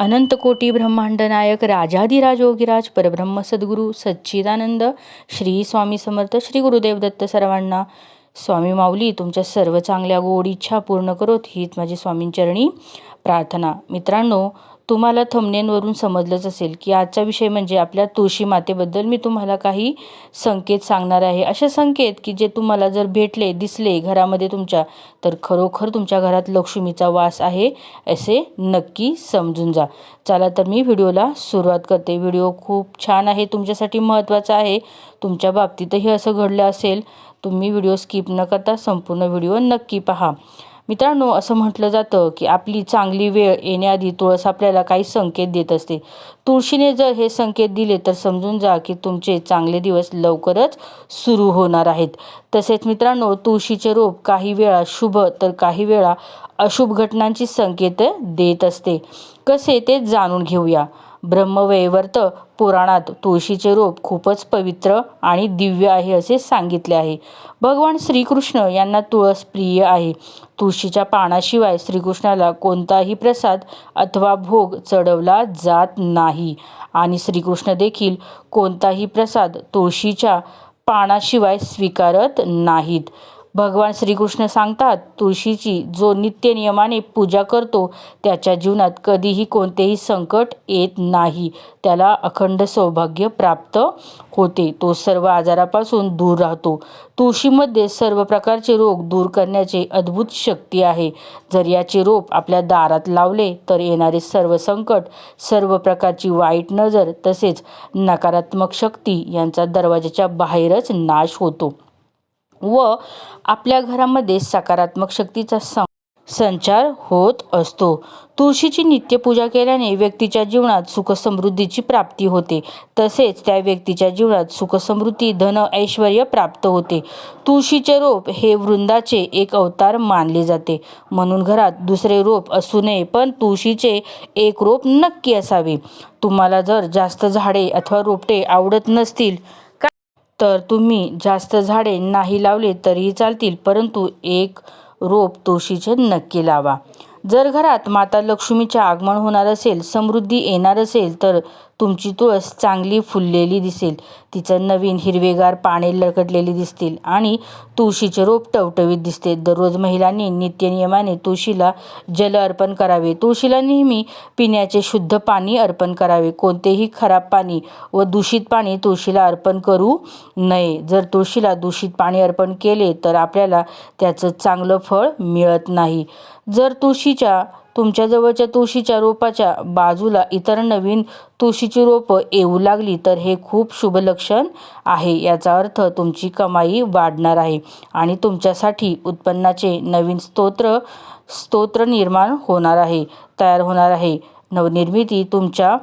अनंतकोटी ब्रह्मांड नायक राजाधिराज योगीराज परब्रह्म सद्गुरू सच्चिदानंद श्री स्वामी समर्थ श्री गुरुदेव दत्त सर्वांना स्वामी माऊली तुमच्या सर्व चांगल्या गोड इच्छा पूर्ण करोत हीच माझी स्वामींचरणी प्रार्थना. मित्रांनो तुम्हाला थमनेनवरून समजलंच असेल की आजचा विषय म्हणजे आपल्या तुळशी मातेबद्दल मी तुम्हाला काही संकेत सांगणार आहे. असे संकेत की जे तुम्हाला जर भेटले दिसले घरामध्ये तुमच्या तर खरोखर तुमच्या घरात लक्ष्मीचा वास आहे असे नक्की समजून जा. चला तर मी व्हिडिओला सुरुवात करते. व्हिडिओ खूप छान आहे तुमच्यासाठी महत्त्वाचा आहे. तुमच्या बाबतीतही असं घडलं असेल तुम्ही व्हिडिओ स्किप न करता संपूर्ण व्हिडिओ नक्की पहा. मित्रांनो असं म्हटलं जातं की आपली चांगली वेळ येण्याआधी तुळस आपल्याला काही संकेत देत असते. तुळशीने जर हे संकेत दिले तर समजून जा की तुमचे चांगले दिवस लवकरच सुरू होणार आहेत. तसेच मित्रांनो तुळशीचे रोप काही वेळा शुभ तर काही वेळा अशुभ घटनांची संकेत देत असते. कसे ते जाणून घेऊया. ब्रह्मवैवर्त पुराणात तुळशीचे रोप खूपच पवित्र आणि दिव्य आहे असे सांगितले आहे. भगवान श्रीकृष्ण यांना तुळस प्रिय आहे. तुळशीच्या पानाशिवाय श्रीकृष्णाला कोणताही प्रसाद अथवा भोग चढवला जात नाही. आणि श्रीकृष्ण देखील कोणताही प्रसाद तुळशीच्या पानाशिवाय स्वीकारत नाहीत. भगवान श्रीकृष्ण सांगतात तुळशीची जो नित्य नियमाने पूजा करतो त्याच्या जीवनात कधीही कोणतेही संकट येत नाही. त्याला अखंड सौभाग्य प्राप्त होते. तो सर्व आजारापासून दूर राहतो. तुळशीमध्ये सर्व प्रकारचे रोग दूर करण्याचे अद्भुत शक्ती आहे. जर याचे रोप आपल्या दारात लावले तर येणारे सर्व संकट सर्व प्रकारची वाईट नजर तसेच नकारात्मक शक्ती यांचा दरवाजाच्या बाहेरच नाश होतो. व आपल्या घरामध्ये सकारात्मक शक्तीचा सं संचार होत असतो. तुळशीची नित्यपूजा केल्याने व्यक्तीच्या जीवनात सुखसमृद्धीची प्राप्ती होते. तसेच त्या व्यक्तीच्या जीवनात सुखसमृद्धी धन ऐश्वर प्राप्त होते. तुळशीचे रोप हे वृंदाचे एक अवतार मानले जाते. म्हणून घरात दुसरे रोप असू नये पण तुळशीचे एक रोप नक्की असावे. तुम्हाला जर जास्त झाडे अथवा रोपटे आवडत नसतील तर तुम्ही जास्त झाडे नाही लावले तरीही चालतील परंतु एक रोप तुळशीचे नक्की लावा. जर घरात माता लक्ष्मीचे आगमन होणार असेल समृद्धी येणार असेल तर तुमची तुळस चांगली फुललेली दिसेल. तिचं नवीन हिरवेगार पाने लकटलेली दिसतील आणि तुळशीचे रोप टवटवीत दिसते. दररोज महिलांनी नित्यनियमाने तुळशीला जल अर्पण करावे. तुळशीला नेहमी पिण्याचे शुद्ध पाणी अर्पण करावे. कोणतेही खराब पाणी व दूषित पाणी तुळशीला अर्पण करू नये. जर तुळशीला दूषित पाणी अर्पण केले तर आपल्याला त्याचं चांगलं फळ मिळत नाही. जर तुळशीच्या तुमच्या जवळच्या तुळशीच्या रोपाच्या बाजूला इतर नवीन तुळशीची रोपं येऊ लागली तर हे खूप शुभ लक्षण आहे. याचा अर्थ तुमची कमाई वाढणार आहे आणि तुमच्यासाठी उत्पन्नाचे नवीन स्तोत्र स्तोत्र निर्माण होणार आहे तयार होणार आहे. नवनिर्मिती तुमच्या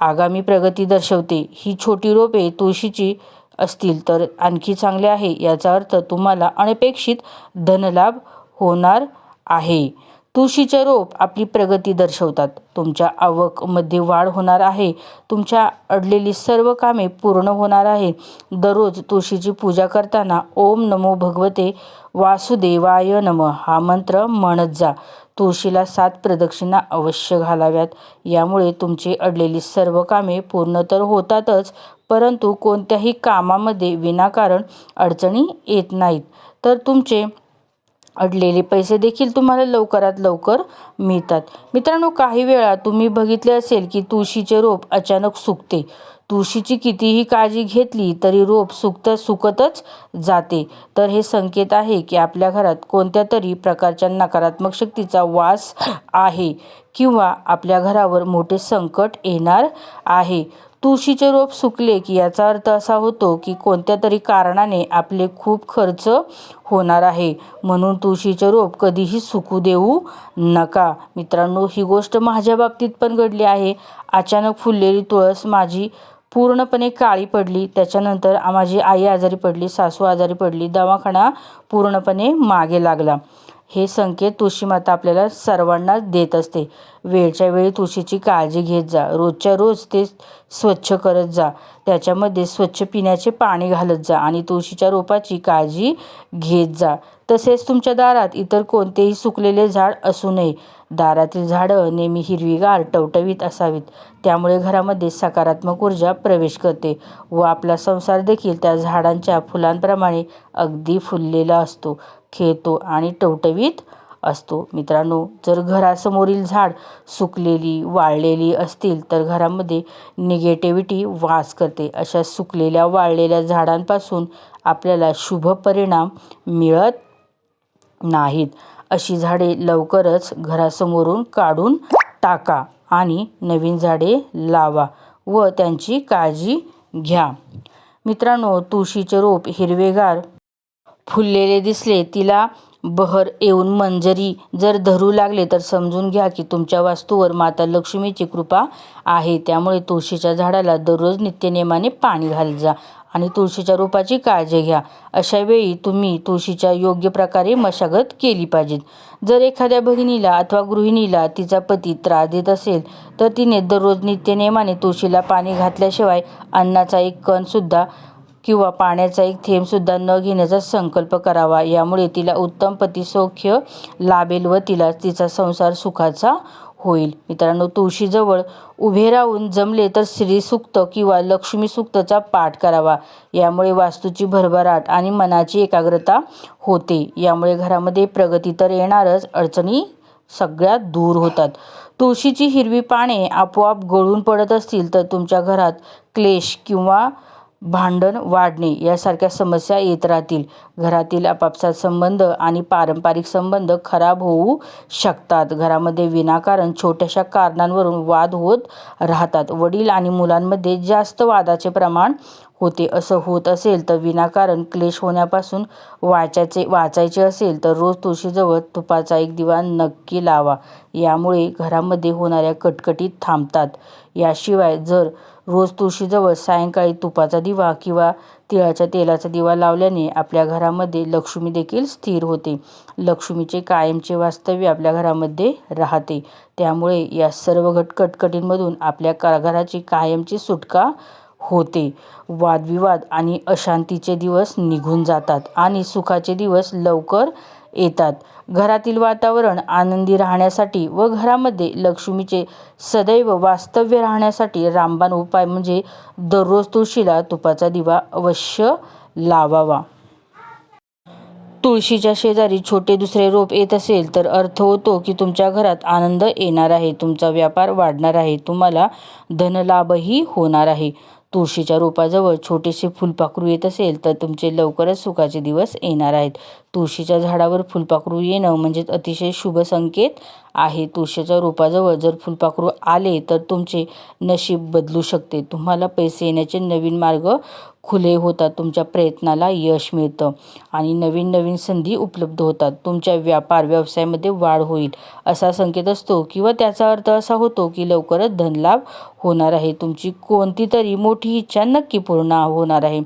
आगामी प्रगती दर्शवते. ही छोटी रोपे तुळशीची असतील तर आणखी चांगले आहे. याचा अर्थ तुम्हाला अनपेक्षित धनलाभ होणार आहे. तुळशीचे रोप आपली प्रगती दर्शवतात. तुमच्या आवकमध्ये वाढ होणार आहे. तुमच्या अडलेली सर्व कामे पूर्ण होणार आहे. दररोज तुळशीची पूजा करताना ओम नमो भगवते वासुदेवाय नम. हा मंत्र म्हणत जा. तुळशीला सात प्रदक्षिणा अवश्य घालाव्यात. यामुळे तुमची अडलेली सर्व कामे पूर्ण तर होतातच परंतु कोणत्याही कामामध्ये विनाकारण अडचणी येत नाहीत. तर तुमचे अडलेले पैसे देखील तुम्हाला लवकरात लवकर मिळतात. मित्रांनो काही वेळा तुम्ही बघितले असेल की तुळशीचे रोप अचानक सुकते. तुळशीची कितीही काळजी घेतली तरी रोप सुकत सुकतच जाते. तर हे संकेत आहे की आपल्या घरात कोणत्या तरी प्रकारच्या नकारात्मक शक्तीचा वास आहे किंवा आपल्या घरावर मोठे संकट येणार आहे. तुळशीचे रोप सुकले की याचा अर्थ असा होतो की कोणत्या तरी कारणाने आपले खूप खर्च होणार आहे. म्हणून तुळशीचे रोप कधीही सुकू देऊ नका. मित्रांनो ही गोष्ट माझ्या बाबतीत पण घडली आहे. अचानक फुललेली तुळस माझी पूर्णपणे काळी पडली. त्याच्यानंतर माझी आई आजारी पडली सासू आजारी पडली. दवाखाना पूर्णपणे मागे लागला. हे संकेत तुळशीमाता आपल्याला सर्वांनाच देत असते. वेळच्या वेळी तुळशीची काळजी घेत जा. रोजच्या रोज ते स्वच्छ करत जा. त्याच्यामध्ये स्वच्छ पिण्याचे पाणी घालत जा आणि तुळशीच्या रोपाची काळजी घेत जा. तसेच तुमच्या दारात इतर कोणतेही सुकलेले झाड असू नये. दारातील झाडं नेहमी हिरवीगार टवटवीत असावीत. त्यामुळे घरामध्ये सकारात्मक ऊर्जा प्रवेश करते व आपला संसार देखील त्या झाडांच्या फुलांप्रमाणे अगदी फुललेला असतो. खेळतो आणि टवटवीत असतो. मित्रांनो जर घरासमोरील झाड सुकलेली वाळलेली असतील तर घरामध्ये निगेटिव्हिटी वास करते. अशा सुकलेल्या वाळलेल्या झाडांपासून आपल्याला शुभ परिणाम मिळत नाहीत. अशी झाडे लवकरच घरासमोरून काढून टाका आणि नवीन झाडे लावा व त्यांची काळजी घ्या. मित्रांनो तुळशीचे रोप हिरवेगार फुललेले दिसले तिला बहर येऊन मंजरी जर धरू लागले तर समजून घ्या की तुमच्या वास्तूवर माता लक्ष्मीची कृपा आहे. त्यामुळे तुळशीच्या झाडाला दररोज नित्यनेमाने पाणी घाल जा आणि तुळशीच्या रोपाची काळजी घ्या. अशा वेळी तुम्ही तुळशीच्या योग्य प्रकारे मशागत केली पाहिजे जर एखाद्या भगिनीला अथवा गृहिणीला तिचा पती त्रास देत असेल तर तिने दररोज नित्यनेमाने तुळशीला पाणी घातल्याशिवाय अन्नाचा एक कणसुद्धा किंवा पाण्याचा एक थेंबसुद्धा न घेण्याचा संकल्प करावा. यामुळे तिला उत्तम पती सौख्य लाभेल व तिला तिचा संसार सुखाचा होईल. मित्रांनो तुळशीजवळ उभे राहून जमले तर श्रीसूक्त किंवा लक्ष्मीसूक्तचा पाठ करावा. यामुळे वास्तूची भरभराट आणि मनाची एकाग्रता होते. यामुळे घरामध्ये प्रगती तर येणारच अडचणी सगळ्यात दूर होतात. तुळशीची हिरवी पाने आपोआप गळून पडत असतील तर तुमच्या घरात क्लेश किंवा भांडण वाढणे यासारख्या समस्या येत राहतील. घरातील आपापसात संबंध आणि पारंपरिक संबंध खराब होऊ शकतात. घरामध्ये विनाकारण छोट्याशा कारणांवरून वाद होत राहतात. वडील आणि मुलांमध्ये जास्त वादाचे प्रमाण होते. असं होत असेल तर विनाकारण क्लेश होण्यापासून वाचायचे वाचायचे असेल तर रोज तुळशीजवळ तुपाचा एक दिवा नक्की लावा. यामुळे घरामध्ये होणाऱ्या कटकटीत थांबतात. याशिवाय जर रोज तुळशीजवळ सायंकाळी तुपाचा दिवा किंवा तिळाच्या तेलाचा दिवा लावल्याने आपल्या घरामध्ये लक्ष्मी देखील स्थिर होते. लक्ष्मीचे कायमचे वास्तव्य आपल्या घरामध्ये राहते. त्यामुळे या सर्व घट कटकटींमधून आपल्या घराची कायमची सुटका होते. वादविवाद आणि अशांतीचे दिवस निघून जातात आणि सुखाचे दिवस लवकर येतात. घरातील वातावरण आनंदी राहण्यासाठी व घरामध्ये लक्ष्मीचे सदैव वास्तव्य राहण्यासाठी रामबाण उपाय म्हणजे दररोज तुळशीला तुपाचा दिवा अवश्य लावावा. तुळशीच्या शेजारी छोटे दुसरे रोप येत असेल तर अर्थ होतो की तुमच्या घरात आनंद येणार आहे तुमचा व्यापार वाढणार आहे तुम्हाला धनलाभही होणार आहे. तुळशीच्या रोपाजवळ छोटेसे फुलपाखरू येत असेल तर तुमचे लवकरच सुखाचे दिवस येणार आहेत. तुळशीच्या झाडावर फुलपाखरू येणं म्हणजे अतिशय शुभ संकेत आहे. तुळशीच्या रोपाजवळ जर फुलपाखरू आले तर तुमचे नशीब बदलू शकते. तुम्हाला पैसे येण्याचे नवीन मार्ग खुले होतात. तुमच्या प्रयत्नाला यश मिळतं आणि नवीन नवीन संधी उपलब्ध होतात. तुमच्या व्यापार व्यवसायामध्ये वाढ होईल असा संकेत असतो किंवा त्याचा अर्थ असा होतो की लवकरच धनलाभ होणार आहे. तुमची कोणती तरी मोठी इच्छा नक्की पूर्ण होणार आहे.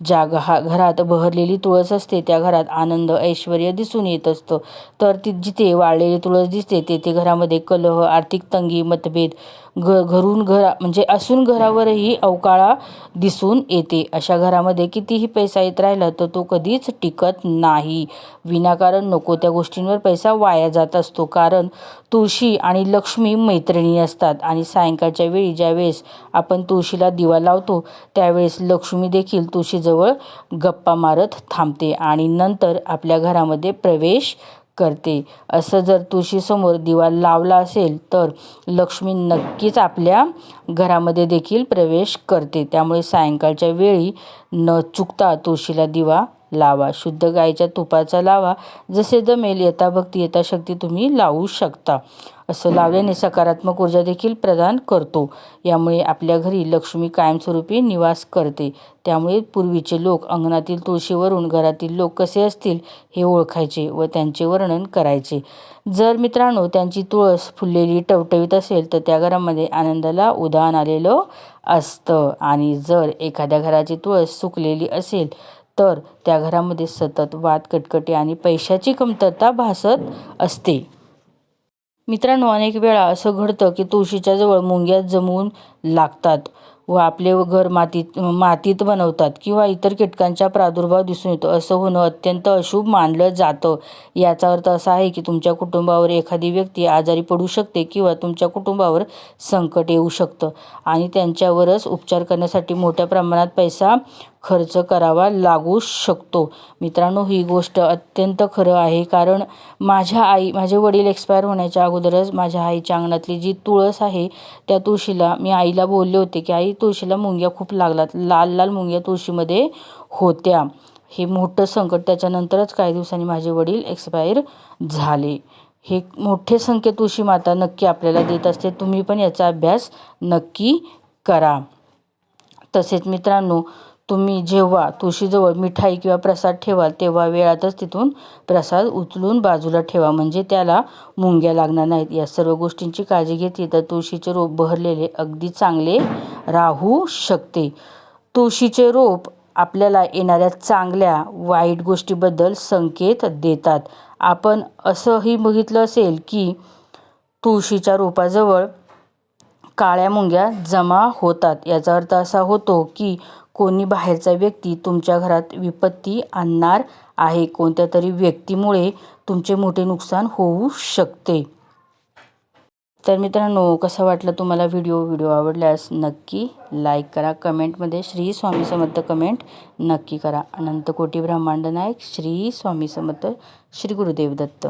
ज्या घहा घरात बहरलेली तुळस असते त्या घरात आनंद ऐश्वर दिसून येत असतं. तर ती जिथे वाळलेली तुळस दिसते तेथे घरामध्ये कलह आर्थिक तंगी मतभेद घ घरून घरा म्हणजे असून घरावरही अवकाळा दिसून येते. अशा घरामध्ये कितीही पैसा येत राहिला तर तो कधीच टिकत नाही. विनाकारण नको त्या गोष्टींवर पैसा वाया जात असतो. कारण तुळशी आणि लक्ष्मी मैत्रिणी असतात आणि सायंकाळच्या वेळी ज्यावेळेस आपण तुळशीला दिवा लावतो त्यावेळेस लक्ष्मी देखील तुळशीजवळ गप्पा मारत थांबते आणि नंतर आपल्या घरामध्ये प्रवेश करते. असं जर तुळशीसमोर दिवा लावला असेल तर लक्ष्मी नक्कीच आपल्या घरामध्ये देखील प्रवेश करते. त्यामुळे सायंकाळच्या वेळी न चुकता तुळशीला दिवा लावा. शुद्ध गायीच्या तुपाचा लावा. जसे जमेल येता यथाशक्ती तुम्ही लावू शकता. असं लावल्याने सकारात्मक ऊर्जा देखील प्रदान करतो. यामुळे आपल्या घरी लक्ष्मी कायमस्वरूपी निवास करते. त्यामुळे पूर्वीचे लोक अंगणातील तुळशीवरून घरातील लोक कसे असतील हे ओळखायचे व त्यांचे वर्णन करायचे. जर मित्रांनो त्यांची तुळस फुललेली टवटवीत असेल तर त्या घरामध्ये आनंदाला उदाहरण आलेलं असतं. आणि जर एखाद्या घराची तुळस सुकलेली असेल तर त्या घरामध्ये सतत वाद कटकटी आणि पैशाची कमतरता भासत असते. मित्रांनो अनेक वेळा असं घडतं की तुळशीच्या जवळ मुंग्या जमवून लागतात व आपले घर मातीत मातीत बनवतात किंवा इतर कीटकांचा प्रादुर्भाव दिसून येतो. असं होणं अत्यंत अशुभ मानलं जातं. याचा अर्थ असा आहे की तुमच्या कुटुंबावर एखादी व्यक्ती आजारी पडू शकते किंवा तुमच्या कुटुंबावर संकट येऊ शकतं आणि त्यांच्यावरच उपचार करण्यासाठी मोठ्या प्रमाणात पैसा खर्च करावा लागू शकतो. मित्रांनो ही गोष्ट अत्यंत खरं आहे. कारण माझ्या आई माझे वडील एक्सपायर होण्याच्या अगोदरच माझ्या आईच्या अंगणातली जी तुळस आहे त्या तुळशीला मी आईला बोलले होते की आई तुळशीला मुंग्या खूप लागलात. लाल लाल मुंग्या तुळशीमध्ये होत्या. हे मोठं संकट त्याच्यानंतरच काही दिवसांनी माझे वडील एक्सपायर झाले. हे मोठे संकेत तुळशी माता नक्की आपल्याला देत असते. तुम्ही पण याचा अभ्यास नक्की करा. तसेच मित्रांनो तुम्ही जेव्हा तुळशीजवळ मिठाई किंवा प्रसाद ठेवाल तेव्हा वेळातच तिथून प्रसाद उचलून बाजूला ठेवा. म्हणजे त्याला मुंग्या लागणार नाहीत. या सर्व गोष्टींची काळजी घेतली तर तुळशीचे रोप बहरलेले अगदी चांगले राहू शकते. तुळशीचे रोप आपल्याला येणाऱ्या चांगल्या वाईट गोष्टीबद्दल संकेत देतात. आपण असंही बघितलं असेल की तुळशीच्या रोपाजवळ काळ्या मुंग्या जमा होतात. याचा अर्थ असा होतो की कोणी बाहेरचा व्यक्ती तुमच्या घरात विपत्ती आणणार आहे कोणत्या तरी व्यक्तीमुळे तुमचे मोठे नुकसान होऊ शकते. तर मित्रांनो कसा वाटला तुम्हाला व्हिडिओ? व्हिडिओ आवडल्यास नक्की लाईक करा. कमेंटमध्ये श्री स्वामी समर्थ कमेंट नक्की करा. अनंत कोटी ब्रह्मांड नायक श्री स्वामी समर्थ श्री गुरुदेव दत्त.